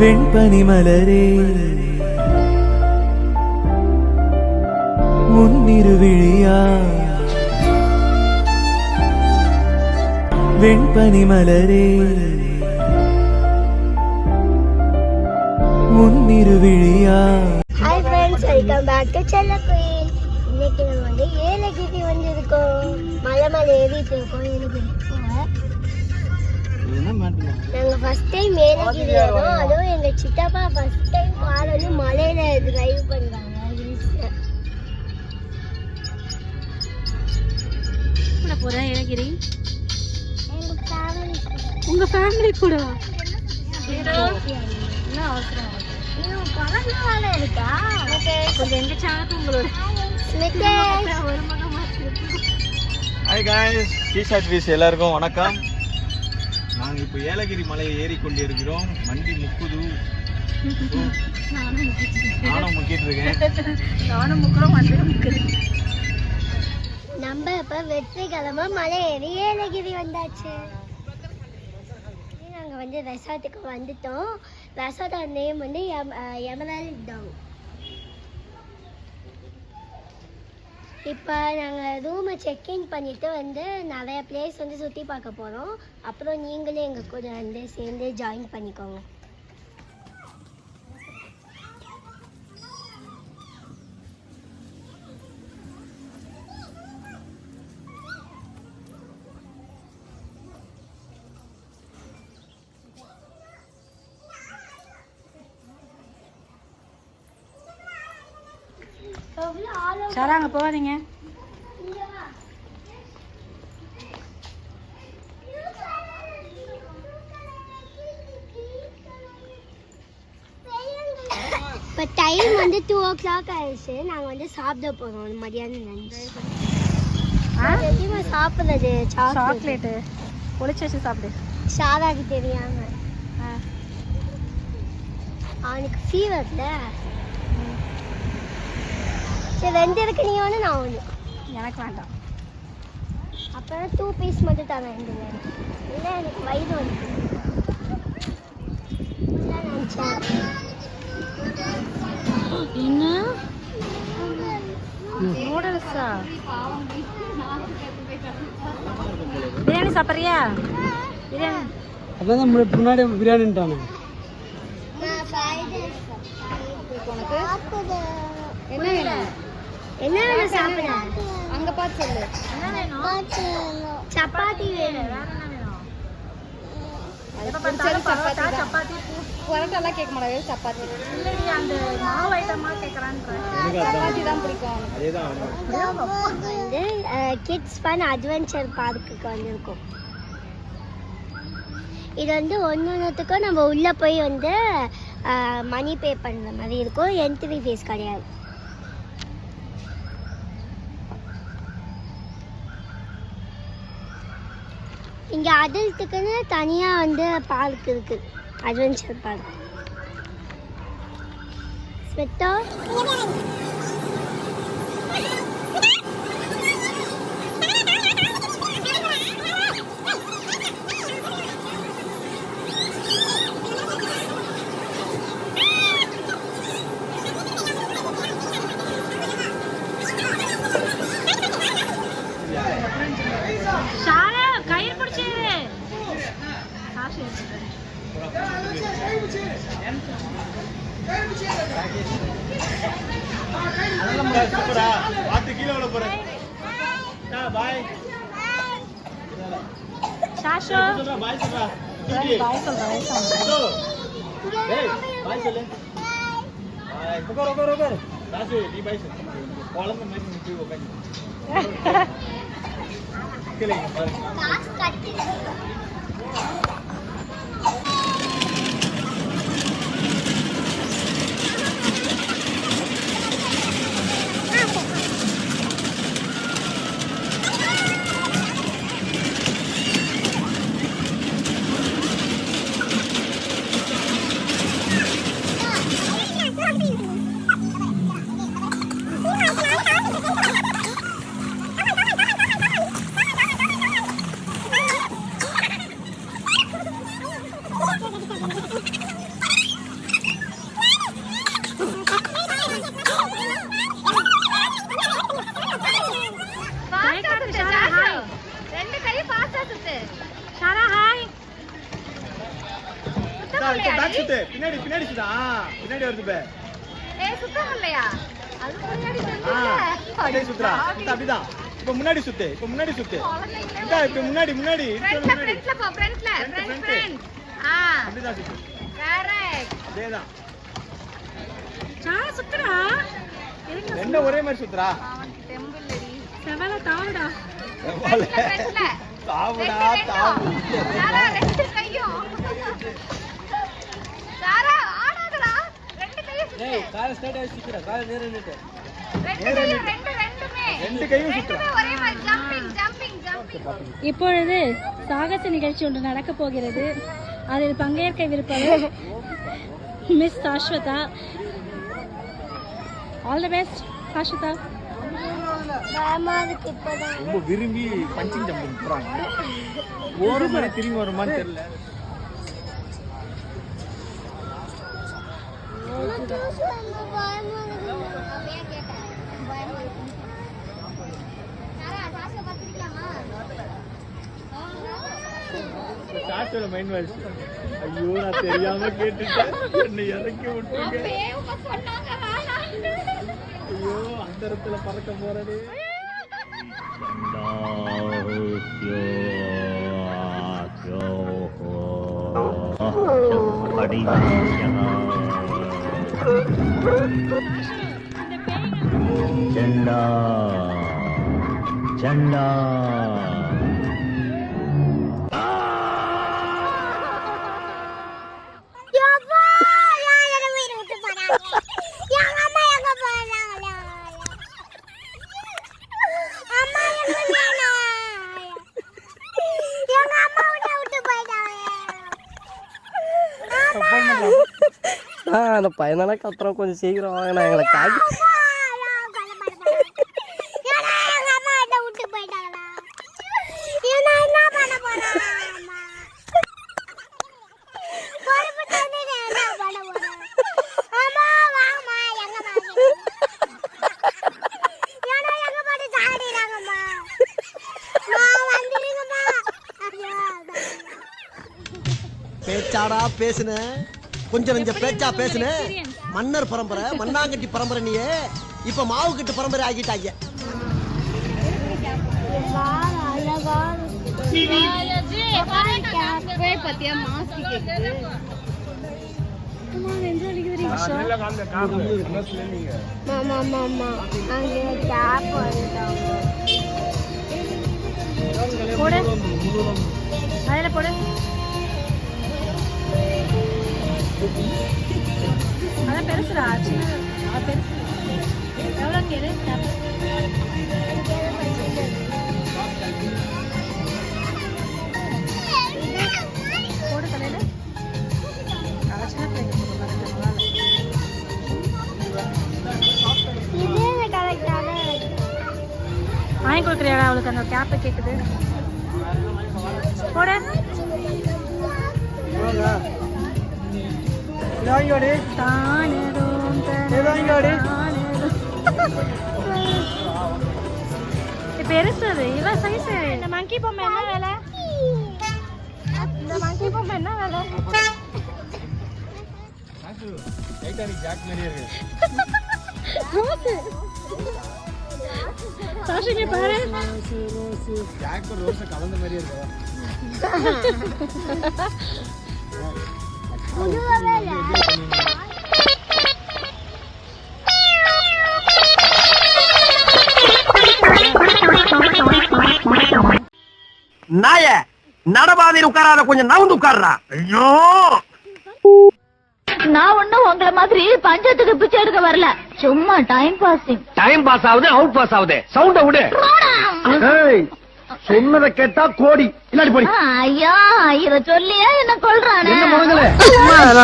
வெண்பனி மலரே. முன்னிருவிழியா வெண்பனி மலரே. முன்னிருவிழியா hi friends welcome back to Chella Kuyil இன்னைக்கு நம்ம வந்து ஏலகிரி வந்திருக்கோம். மலை மலை ஏறிட்டு இருக்கோம் ஏலகிரி நாங்கள் ஃபர்ஸ்ட் டைம் ஏலகிரி வரோம் அதுவும் எங்கள் சித்தப்பா ஃபர்ஸ்ட் டைம் கார் வந்து மலையில் டிரைவ் பண்ணுறாங்க ஹில்ஸில். போறேன் ஏலகிரி எங்கள் ஃபேமிலி உங்க ஃபேமிலி கூட. என்ன அவசரம்? இருக்கா? கொஞ்சம் எங்க சேனலுக்கு உங்களோட ஹாய் காய்ஸ் டிஷர்ட் வீஸ் எல்லாருக்கும் வணக்கம். நாங்கள் இப்போ ஏலகிரி மலையை ஏறி கொண்டு இருக்கிறோம் வண்டி முக்குது. நானும் முக்கிட்டு இருக்கேன் நானும் முக்கிறோம் வந்து முக்குது. நம்ம இப்போ வெற்றிக்கிழமை மலை ஏறி ஏலகிரி வந்தாச்சு. நாங்கள் வந்து ரெசார்ட்டுக்கு வந்துட்டோம். ரெசார்ட்டோட நேம் வந்து எம் எமரல் டவுன் இப்போ நாங்கள் ரூமை செக்இன் பண்ணிவிட்டு வந்து நிறைய பிளேஸ் வந்து சுற்றி பார்க்க போகிறோம் அப்புறம் நீங்களே எங்கள் கூட வந்து சேர்ந்து ஜாயின் பண்ணிக்கோங்க. சாரா அங்க போகாதீங்க. இப்போ டைம் வந்து டூ ஓ கிளாக் ஆயிடுச்சு. நாங்கள் வந்து சாப்பிட போகிறோம் மதியானம் லஞ்ச் சாப்பிட்றது? சாக்லேட் சாக்லேட்டு ஒளிச்சு வச்சு சாப்பிடு. ஷாராக்கு தெரியாம. அவனுக்கு ஃபீவர்ல சரி ரெண்டு இருக்கு நீ ஒன்று நான் ஒன்று எனக்கு வேண்டாம். அப்புறம் டூ பீஸ் மட்டும் தரேன் ரெண்டு இல்லை எனக்கு வயிறு வந்து என்ன? நூடுல்ஸா? பிரியாணி சாப்பிட்றியா? பிரியாணி. அதான் முன்னாடி பிரியாணின்ட்டானு. என்ன வேணும்? என்ன வேணும் சாப்பிட அங்க பார்த்து சொல்லு. சப்பாத்தி வேணும். சப்பாத்தி பரோட்டாலாம் கேட்க மாட்டாங்க சப்பாத்தி. இல்லை நீ அந்த மாவு ஐட்டமா கேட்குறான்ற. சப்பாத்தி தான் பிடிக்கும். அதே தான் வந்து கிட்ஸ் ஃபன் அட்வென்ச்சர் பார்க்குக்கு வந்திருக்கோம். இது வந்து ஒன்று ஒன்றுத்துக்கும் நம்ம உள்ளே போய் வந்து மணி பே பண்ணுற மாதிரி இருக்கும். என்ட்ரி ஃபீஸ் கிடையாது. இங்கே அடல்ட்டுக்குன்னு தனியாக வந்து பார்க் இருக்குது அட்வென்ச்சர் பார்க் ஸ்வெட்டர் சூப்பரா பார்த்து கீழே விழ போறேன். பாய் சாஷு. பாய் சொல்றா பாய் சொல்றேன் ஏய் பாய் சொல்லு. பாய் உட்கார் உட்கார் உட்கார். ராசு நீ பாய் சொல்லு. குழந்தை மாதிரி நிற்க உட்காந்து கீழே பாரு. பேக் சுத்து. பின்னாடி பின்னாடி சுத்தா. பின்னாடி வருது பே ஏய் சுத்தம் இல்லையா? அது முன்னாடி அப்படியே சுத்துறா. அப்படிதான். இப்ப முன்னாடி சுத்து. இப்ப முன்னாடி சுத்து. இந்தா இப்ப முன்னாடி முன்னாடி. இடிச்சோட ஃப்ரண்ட்ல முன்னாடி. ஃப்ரண்ட்ல போ ஃப்ரண்ட்ல Front, ஃப்ரண்ட் front. ஃப்ரண்ட் ஆ. அப்படிதான் சுத்து. கரெக்ட் அதேதான். சாரா சுத்துறா ரெண்டும் ஒரே மாதிரி சுத்துறா? தெம்பு இல்லடி செவல தாவுடா. தாவுடா தாவு ரெண்டு கையும் சாரா ஆடாதடா ரெண்டு கையும் சுத்து காலை ஸ்ட்ரைட் ஆகி சுத்துறா காலை நேரம் நின்னுட்டு ரெண்டு கையும் ரெண்டு ரெண்டுமே ரெண்டு கையும் சுத்துறா ரெண்டுமே ஒரே மாதிரி ஜம்பிங் ஜம்பிங் ஜம்பிங் இப்பொழுது சாகச நிகழ்ச்சி ஒன்று நடக்கப் போகிறது. அதில் பங்கேற்க விருப்பவர் miss Shashwatha. All the best Shashwatha. ரொம்ப விரும்பி பஞ்சிங் ஜம்பிங் போறாங்க. ஒரு மாதிரி திரும்பி வருமான்னு தெரியல. மைண்ட் வாய்ஸ் ஐயோ நான் தெரியாம கேட்டுட்டேன். என்னை இறக்கி விட்டுங்க ஐயோ அந்த இடத்துல பறக்க போறதே झंडा చండా చండా ஆ அந்த பையனால அப்புறம் கொஞ்சம் சீக்கிரம் வாங்கினா எங்களை காக்கி பேச்சாடா பேசுனேன் கொஞ்சம் நெஞ்ச பேச்சா பேசுன. மன்னர் பரம்பரை மண்ணாங்கட்டி பரம்பரை நீயே. இப்ப மாவு கட்டு பரம்பரை ஆகிட்டாங்க. மாமா மாமா. அங்கே கேப் வந்துட்டாங்க போடு. அதில் போடு. அதான் பெருசுடா சின்ன அது பெருசு. எவ்வளோ கேளு போடு தலையில். சின்ன பிள்ளைங்க வாங்கி கொடுக்குறியாடா அவளுக்கு அந்த கேப்பை கேட்குது போடு. தானேடும் பெருசு அது. இவ சைஸ் இந்த மங்கி பொம்மை என்ன வேலை? இந்த மங்கி பொம்மை என்ன வேலை? டைட்டானிக் ஜாக் மாதிரியே இருக்கு ரோஸு சாஷினி பாரு. ஜாக் ரோஸ் கலந்த மாதிரியே இருக்கு? நாய நடபாதையில் உட்காராத கொஞ்சம் நவுந்து உட்கார்றா. ஐயோ! நான் ஒண்ணும் உங்களை மாதிரி பஞ்சத்துக்கு பிச்சை எடுக்க வரல. சும்மா டைம் பாசிங் டைம் பாஸ் ஆகுது அவுட் பாஸ் ஆகுது. சவுண்ட விடு. சொன்னதை கேட்டா கோடி. இல்லாடி போடி. ஐயா இத சொல்லியே என்ன முழங்கல